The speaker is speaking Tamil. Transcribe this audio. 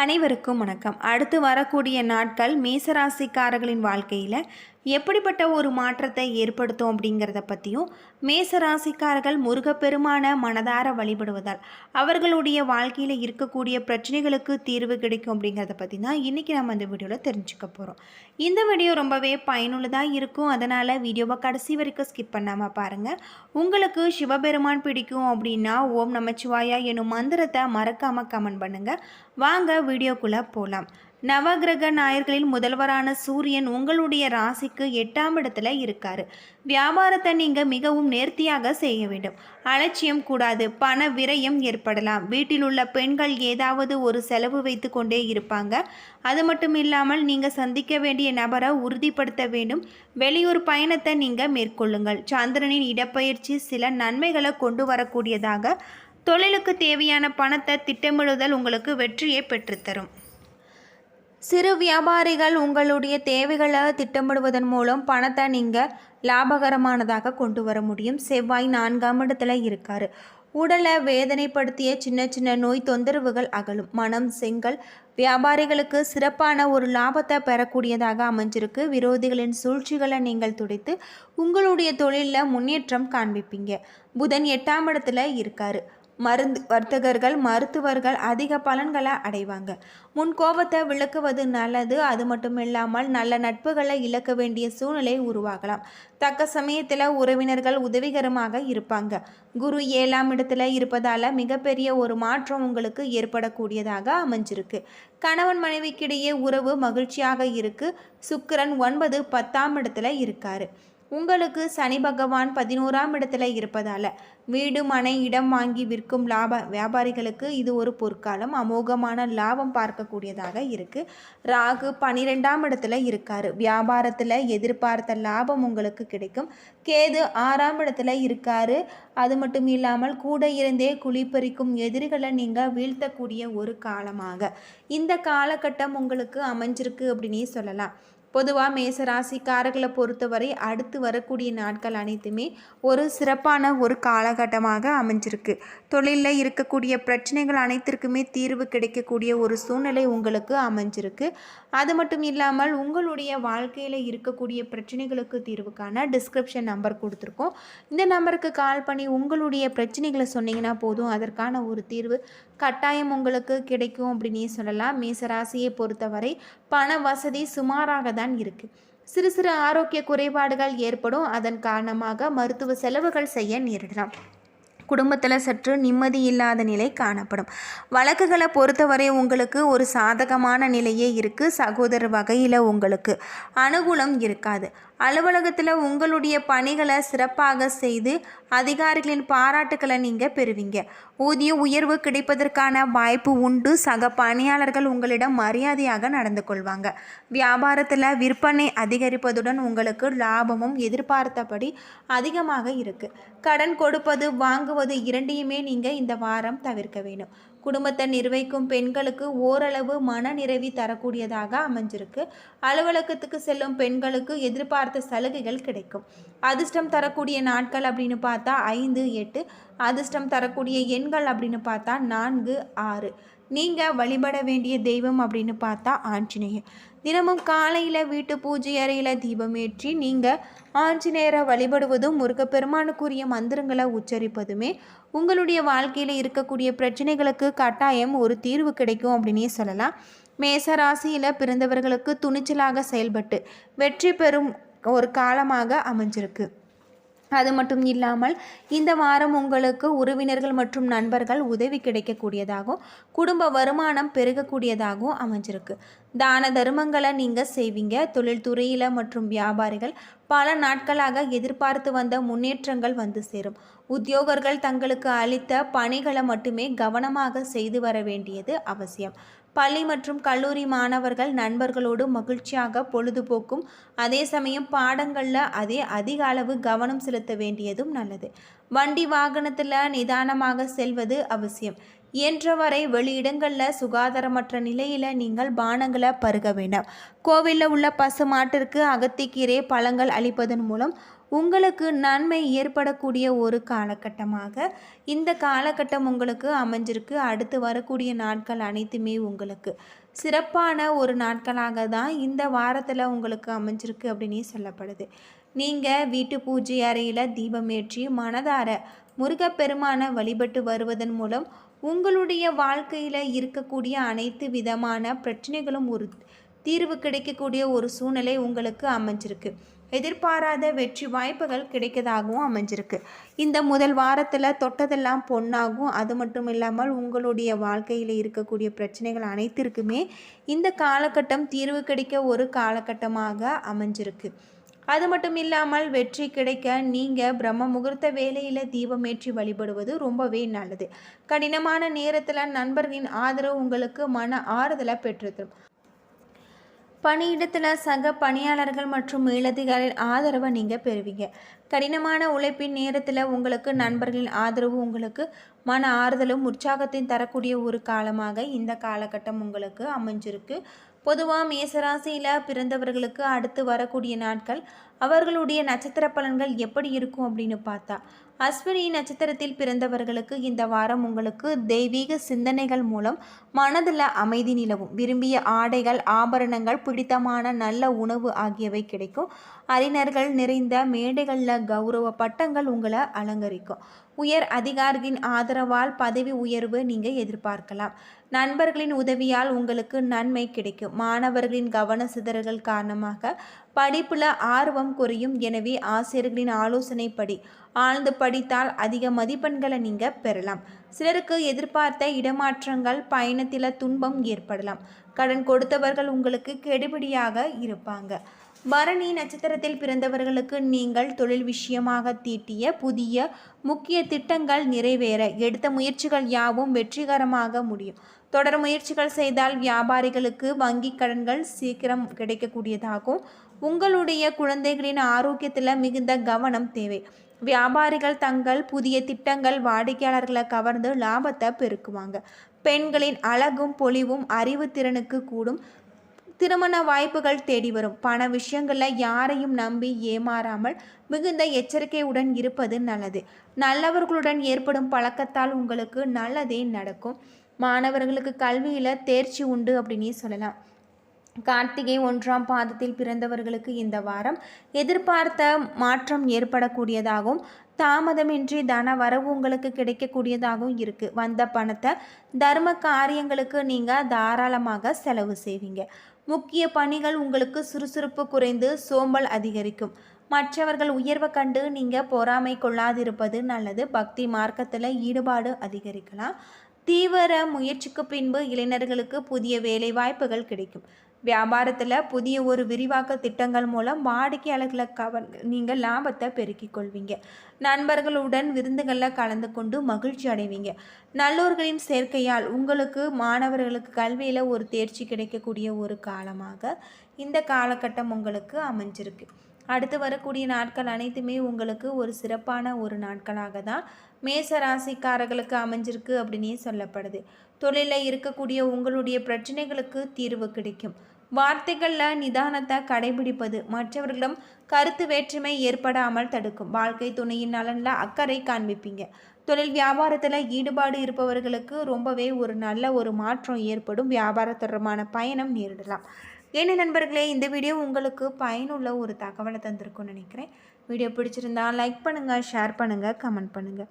அனைவருக்கும் வணக்கம். அடுத்து வரக்கூடிய நாட்கள் மேசராசிக்காரர்களின் வாழ்க்கையில் எப்படிப்பட்ட ஒரு மாற்றத்தை ஏற்படுத்தும் அப்படிங்கிறத பற்றியும் மேச ராசிக்காரர்கள் முருகப்பெருமான மனதார வழிபடுவதால் அவர்களுடைய வாழ்க்கையில் இருக்கக்கூடிய பிரச்சனைகளுக்கு தீர்வு கிடைக்கும் அப்படிங்கிறத பற்றி தான் இன்றைக்கி நம்ம இந்த வீடியோவில் தெரிஞ்சுக்க போகிறோம் இந்த வீடியோ ரொம்பவே பயனுள்ளதாக இருக்கும். அதனால் வீடியோவை கடைசி வரைக்கும் ஸ்கிப் பண்ணாமல் பாருங்கள் உங்களுக்கு சிவபெருமான் பிடிக்கும் அப்படின்னா ஓம் நமச்சிவாயா எனும் மந்திரத்தை மறக்காமல் கமெண்ட் பண்ணுங்கள் வாங்க வீடியோக்குள்ளே போகலாம் நவகிரக நாயர்களில் முதல்வரான சூரியன் உங்களுடைய ராசிக்கு எட்டாம் இடத்துல இருக்காரு. வியாபாரத்தை நீங்கள் மிகவும் நேர்த்தியாக செய்ய வேண்டும். அலட்சியம் கூடாது பண விரயம் ஏற்படலாம். வீட்டில் உள்ள பெண்கள் ஏதாவது ஒரு செலவு வைத்து கொண்டே இருப்பாங்க. அது மட்டும் இல்லாமல் நீங்கள் சந்திக்க வேண்டிய நபரை உறுதிப்படுத்த வேண்டும். வெளியூர் பயணத்தை நீங்கள் மேற்கொள்ளுங்கள். சந்திரனின் இடப்பயிற்சி சில நன்மைகளை கொண்டு வரக்கூடியதாக. தொழிலுக்கு தேவையான பணத்தை திட்டமிடுதல் உங்களுக்கு வெற்றியை பெற்றுத்தரும். சிறு வியாபாரிகள் உங்களுடைய தேவைகளை திட்டமிடுவதன் மூலம் பணத்தை நீங்கள் லாபகரமானதாக கொண்டு வர முடியும். செவ்வாய் நான்காம் இடத்துல இருக்கார். உடலை வேதனைப்படுத்திய சின்ன சின்ன நோய் தொந்தரவுகள் அகலும். மனம் செங்கல். வியாபாரிகளுக்கு சிறப்பான ஒரு லாபத்தை பெறக்கூடியதாக அமைஞ்சிருக்கு. விரோதிகளின் சூழ்ச்சிகளை நீங்கள் துடைத்து உங்களுடைய தொழிலில் முன்னேற்றம் காண்பிப்பீங்க. புதன் எட்டாம் இடத்துல இருக்காரு. மருந்து வர்த்தகர்கள் மருத்துவர்கள் அதிக பலன்களை அடைவாங்க. முன் கோபத்தை விளக்குவது நல்லது. அது மட்டும் இல்லாமல் நல்ல நட்புகளை இழக்க வேண்டிய சூழ்நிலை உருவாகலாம். தக்க சமயத்தில் உறவினர்கள் உதவிகரமாக இருப்பாங்க. குரு ஏழாம் இடத்துல இருப்பதால் மிகப்பெரிய ஒரு மாற்றம் உங்களுக்கு ஏற்படக்கூடியதாக அமைஞ்சிருக்கு. கணவன் மனைவிக்கிடையே உறவு மகிழ்ச்சியாக இருக்கு. சுக்கிரன் ஒன்பது பத்தாம் இடத்துல இருக்காரு. உங்களுக்கு சனி பகவான் பதினோராம் இடத்துல இருப்பதால் வீடு மனை இடம் வாங்கி விற்கும் லாப வியாபாரிகளுக்கு இது ஒரு பொற்காலம். அமோகமான லாபம் பார்க்கக்கூடியதாக இருக்குது ராகு பனிரெண்டாம் இடத்துல இருக்காரு. வியாபாரத்தில் எதிர்பார்த்த லாபம் உங்களுக்கு கிடைக்கும். கேது ஆறாம் இடத்துல இருக்காரு. அது மட்டும் இல்லாமல் கூட இருந்தே குழிப்பறிக்கும் எதிரிகளை நீங்கள் வீழ்த்தக்கூடிய ஒரு காலமாக. இந்த காலகட்டம் உங்களுக்கு அமைஞ்சிருக்கு அப்படின்னே சொல்லலாம். பொதுவாக மேசராசிக்காரர்களை பொறுத்தவரை அடுத்து வரக்கூடிய நாட்கள் அனைத்துமே ஒரு சிறப்பான ஒரு காலகட்டமாக அமைஞ்சிருக்கு. தொழிலில் இருக்கக்கூடிய பிரச்சனைகள் அனைத்திற்குமே தீர்வு கிடைக்கக்கூடிய ஒரு சூழ்நிலை உங்களுக்கு அமைஞ்சிருக்கு. அது மட்டும் இல்லாமல் உங்களுடைய வாழ்க்கையில் இருக்கக்கூடிய பிரச்சனைகளுக்கு தீர்வுக்கான டிஸ்கிரிப்ஷன் நம்பர் கொடுத்துருக்கோம். இந்த நம்பருக்கு கால் பண்ணி உங்களுடைய பிரச்சனைகளை சொன்னீங்கன்னா போதும். அதற்கான ஒரு தீர்வு கட்டாயம் உங்களுக்கு கிடைக்கும் அப்படின்னே சொல்லலாம். மேசராசியை பொறுத்தவரை பண வசதி சுமாராக தான் இருக்குது சிறு சிறு ஆரோக்கிய குறைபாடுகள் ஏற்படும். அதன் காரணமாக மருத்துவ செலவுகள் செய்ய நேரிடலாம். குடும்பத்தில் சற்று நிம்மதி இல்லாத நிலை காணப்படும். வழக்குகளை பொறுத்தவரை உங்களுக்கு ஒரு சாதகமான நிலையே இருக்குது சகோதரர் வகையில் உங்களுக்கு அனுகூலம் இருக்காது. அலுவலகத்தில் உங்களுடைய பணிகளை சிறப்பாக செய்து அதிகாரிகளின் பாராட்டுக்களை நீங்கள் பெறுவீங்க. ஊதிய உயர்வு கிடைப்பதற்கான வாய்ப்பு உண்டு. சக பணியாளர்கள் உங்களிடம் மரியாதையாக நடந்து கொள்வாங்க. வியாபாரத்தில் விற்பனை அதிகரிப்பதுடன் உங்களுக்கு லாபமும் எதிர்பார்த்தபடி அதிகமாக இருக்குது கடன் கொடுப்பது வாங்குவது இரண்டையுமே நீங்கள் இந்த வாரம் தவிர்க்க வேணும் குடும்பத்தை நிர்வகிக்கும் பெண்களுக்கு ஓரளவு மன நிறைவி தரக்கூடியதாக அமைஞ்சிருக்கு. அலுவலகத்துக்கு செல்லும் பெண்களுக்கு எதிர்பார்த்த சலுகைகள் கிடைக்கும். அதிர்ஷ்டம் தரக்கூடிய நாட்கள் அப்படின்னு பார்த்தா ஐந்து எட்டு. அதிர்ஷ்டம் தரக்கூடிய எண்கள் அப்படின்னு பார்த்தா நான்கு ஆறு. நீங்கள் வழிபட வேண்டிய தெய்வம் அப்படின்னு பார்த்தா ஆஞ்சநேயர். தினமும் காலையில் வீட்டு பூஜை அறையில் தீபம் ஏற்றி நீங்கள் ஆஞ்சநேயரை வழிபடுவதும் முருகப்பெருமானுக்குரிய மந்திரங்களை உச்சரிப்பதுமே உங்களுடைய வாழ்க்கையில் இருக்கக்கூடிய பிரச்சனைகளுக்கு கட்டாயம் ஒரு தீர்வு கிடைக்கும் அப்படின்னே சொல்லலாம். மேச ராசியில் பிறந்தவர்களுக்கு துணிச்சலாக செயல்பட்டு வெற்றி பெறும் ஒரு காலமாக அமைஞ்சிருக்கு. அது மட்டும் இல்லாமல் இந்த வாரம் உங்களுக்கு உறவினர்கள் மற்றும் நண்பர்கள் உதவி கிடைக்கக்கூடியதாகவும் குடும்ப வருமானம் பெருகக்கூடியதாகவும் அமைஞ்சிருக்கு. தான தர்மங்களை நீங்கள் செய்வீங்க. தொழில்துறையில் மற்றும் வியாபாரிகள் பல நாட்களாக எதிர்பார்த்து வந்த முன்னேற்றங்கள் வந்து சேரும். உத்தியோகர்கள் தங்களுக்கு அளித்த பணிகளை மட்டுமே கவனமாக செய்து வர வேண்டியது அவசியம். பள்ளி மற்றும் கல்லூரி மாணவர்கள் நண்பர்களோடு மகிழ்ச்சியாக பொழுதுபோக்கும். அதே சமயம் பாடங்களில் அதே அதிக அளவு கவனம் செலுத்த வேண்டியதும் நல்லது. வண்டி வாகனத்தில் நிதானமாக செல்வது அவசியம். இயன்றவரை வெளியிடங்களில் சுகாதாரமற்ற நிலையில் நீங்கள் பானங்களை பருக வேண்டாம். கோவிலில் உள்ள பசு மாட்டிற்கு அகத்திக்கீரை பழங்கள் அளிப்பதன் மூலம் உங்களுக்கு நன்மை ஏற்படக்கூடிய ஒரு காலகட்டமாக இந்த காலகட்டம் உங்களுக்கு அமைஞ்சிருக்கு. அடுத்து வரக்கூடிய நாட்கள் அனைத்துமே உங்களுக்கு சிறப்பான ஒரு நாட்களாக தான் இந்த வாரத்தில் உங்களுக்கு அமைஞ்சிருக்கு அப்படின்னே சொல்லப்படுது. நீங்கள் வீட்டு பூஜை அறையில் தீபமேற்றி மனதார முருகப்பெருமானை வழிபட்டு வருவதன் மூலம் உங்களுடைய வாழ்க்கையில் இருக்கக்கூடிய அனைத்து விதமான பிரச்சனைகளும் ஒரு தீர்வு கிடைக்கக்கூடிய ஒரு சூழ்நிலை உங்களுக்கு அமைஞ்சிருக்கு. எதிர்பாராத வெற்றி வாய்ப்புகள் கிடைக்கதாகவும் அமைஞ்சிருக்கு. இந்த முதல் வாரத்தில் தொட்டதெல்லாம் பொண்ணாகும் அது மட்டும் இல்லாமல் உங்களுடைய வாழ்க்கையில் இருக்கக்கூடிய பிரச்சனைகள் அனைத்திற்குமே இந்த காலகட்டம் தீர்வு கிடைக்க ஒரு காலகட்டமாக அமைஞ்சிருக்கு. அது மட்டும் இல்லாமல் வெற்றி கிடைக்க நீங்கள் பிரம்ம முகூர்த்த வேலையில் தீபமேற்றி வழிபடுவது ரொம்பவே நல்லது. கடினமான நேரத்தில் நண்பர்களின் ஆதரவு உங்களுக்கு மன ஆறுதலை பெற்றுத்தரும். பணியிடத்தில் சக பணியாளர்கள் மற்றும் மேலதிகாரிகள் ஆதரவை நீங்கள் பெறுவீங்க. கடினமான உழைப்பின் நேரத்தில் உங்களுக்கு நண்பர்களின் ஆதரவு உங்களுக்கு மன ஆறுதலும் உற்சாகத்தையும் தரக்கூடிய ஒரு காலமாக இந்த காலகட்டம் உங்களுக்கு அமைஞ்சிருக்கு. பொதுவாக மேசராசியில் பிறந்தவர்களுக்கு அடுத்து வரக்கூடிய நாட்கள் அவர்களுடைய நட்சத்திர பலன்கள் எப்படி இருக்கும் அப்படின்னு பார்த்தா அஸ்வினி நட்சத்திரத்தில் பிறந்தவர்களுக்கு இந்த வாரம் உங்களுக்கு தெய்வீக சிந்தனைகள் மூலம் மனதில் அமைதி நிலவும். விரும்பிய ஆடைகள் ஆபரணங்கள் பிடித்தமான நல்ல உணவு ஆகியவை கிடைக்கும். அறிஞர்கள் நிறைந்த மேடைகளில் கௌரவ பட்டங்கள் உங்களை அலங்கரிக்கும். உயர் அதிகாரியின் ஆதரவால் பதவி உயர்வு நீங்கள் எதிர்பார்க்கலாம். நண்பர்களின் உதவியால் உங்களுக்கு நன்மை கிடைக்கும். மாணவர்களின் கவன சிதறல்கள் காரணமாக படிப்பில் ஆர்வம் குறையும். எனவே ஆசிரியர்களின் ஆலோசனைப்படி ஆழ்ந்து படித்தால் அதிக மதிப்பெண்களை நீங்கள் பெறலாம். சிலருக்கு எதிர்பார்த்த இடமாற்றங்கள் பயணத்தில் துன்பம் ஏற்படலாம். கடன் கொடுத்தவர்கள் உங்களுக்கு கெடுபிடியாக இருப்பாங்க. பரணி நட்சத்திரத்தில் பிறந்தவர்களுக்கு நீங்கள் தொழில் விஷயமாக தீட்டிய புதிய முக்கிய திட்டங்கள் நிறைவேற. எடுத்த முயற்சிகள் யாவும் வெற்றிகரமாக முடியும். தொடர் முயற்சிகள் செய்தால் வியாபாரிகளுக்கு வங்கி கடன்கள் சீக்கிரம் கிடைக்கக்கூடியதாகும். உங்களுடைய குழந்தைகளின் ஆரோக்கியத்தில் மிகுந்த கவனம் தேவை. வியாபாரிகள் தங்கள் புதிய திட்டங்கள் வாடிக்கையாளர்களை கவர்ந்து லாபத்தை பெருக்குவாங்க. பெண்களின் அழகும் பொலிவும் அறிவு திறனுக்கு கூடும். திருமண வாய்ப்புகள் தேடி வரும். பண விஷயங்களில் யாரையும் நம்பி ஏமாறாமல் மிகுந்த எச்சரிக்கையுடன் இருப்பது நல்லது. நல்லவர்களுடன் ஏற்படும் பழக்கத்தால் உங்களுக்கு நல்லதே நடக்கும். மாணவர்களுக்கு கல்வியில் தேர்ச்சி உண்டு அப்படின்னே சொல்லலாம். கார்த்திகை ஒன்றாம் பாதத்தில் பிறந்தவர்களுக்கு இந்த வாரம் எதிர்பார்த்த மாற்றம் ஏற்படக்கூடியதாகவும் தாமதமின்றி தன வரவு உங்களுக்கு கிடைக்கக்கூடியதாகவும் இருக்குது வந்த பணத்தை தர்ம காரியங்களுக்கு நீங்கள் தாராளமாக செலவு செய்வீங்க. முக்கிய பணிகள் உங்களுக்கு சுறுசுறுப்பு குறைந்து சோம்பல் அதிகரிக்கும். மற்றவர்கள் உயர்வை கண்டு நீங்கள் பொறாமை கொள்ளாதிருப்பது நல்லது. பக்தி மார்க்கத்தில் ஈடுபாடு அதிகரிக்கலாம். தீவிர முயற்சிக்கு பின்பு இளைஞர்களுக்கு புதிய வேலை வாய்ப்புகள் கிடைக்கும். வியாபாரத்தில் புதிய ஒரு விரிவாக்க திட்டங்கள் மூலம் வாடிக்கையாளர்களை கவர் நீங்கள் லாபத்தை பெருக்கிக் கொள்வீங்க. நண்பர்களுடன் விருந்துகளில் கலந்து கொண்டு மகிழ்ச்சி அடைவீங்க. நல்லோர்களின் சேர்க்கையால் உங்களுக்கு மாணவர்களுக்கு கல்வியில் ஒரு தேர்ச்சி கிடைக்கக்கூடிய ஒரு காலமாக இந்த காலகட்டம் உங்களுக்கு அமைஞ்சிருக்கு. அடுத்து வரக்கூடிய நாட்கள் அனைத்துமே உங்களுக்கு ஒரு சிறப்பான ஒரு நாட்களாக தான் மேச ராசிக்காரர்களுக்கு அமைஞ்சிருக்கு அப்படின்னே சொல்லப்படுது. தொழிலில் இருக்கக்கூடிய உங்களுடைய பிரச்சனைகளுக்கு தீர்வு கிடைக்கும். வார்த்தைகளில் நிதானத்தை கடைபிடிப்பது மற்றவர்களும் கருத்து வேற்றுமை ஏற்படாமல் தடுக்கும். வாழ்க்கை துணையின் நலனில் அக்கறை காண்பிப்பீங்க. தொழில் வியாபாரத்தில் ஈடுபாடு இருப்பவர்களுக்கு ரொம்பவே ஒரு நல்ல ஒரு மாற்றம் ஏற்படும். வியாபார தொடர்பான பயணம் நேரிடலாம். என்ன நண்பர்களே இந்த வீடியோ உங்களுக்கு பயனுள்ள ஒரு தகவலை தந்திருக்கும்னு நினைக்கிறேன். வீடியோ பிடிச்சிருந்தா லைக் பண்ணுங்கள் ஷேர் பண்ணுங்கள் கமெண்ட் பண்ணுங்கள்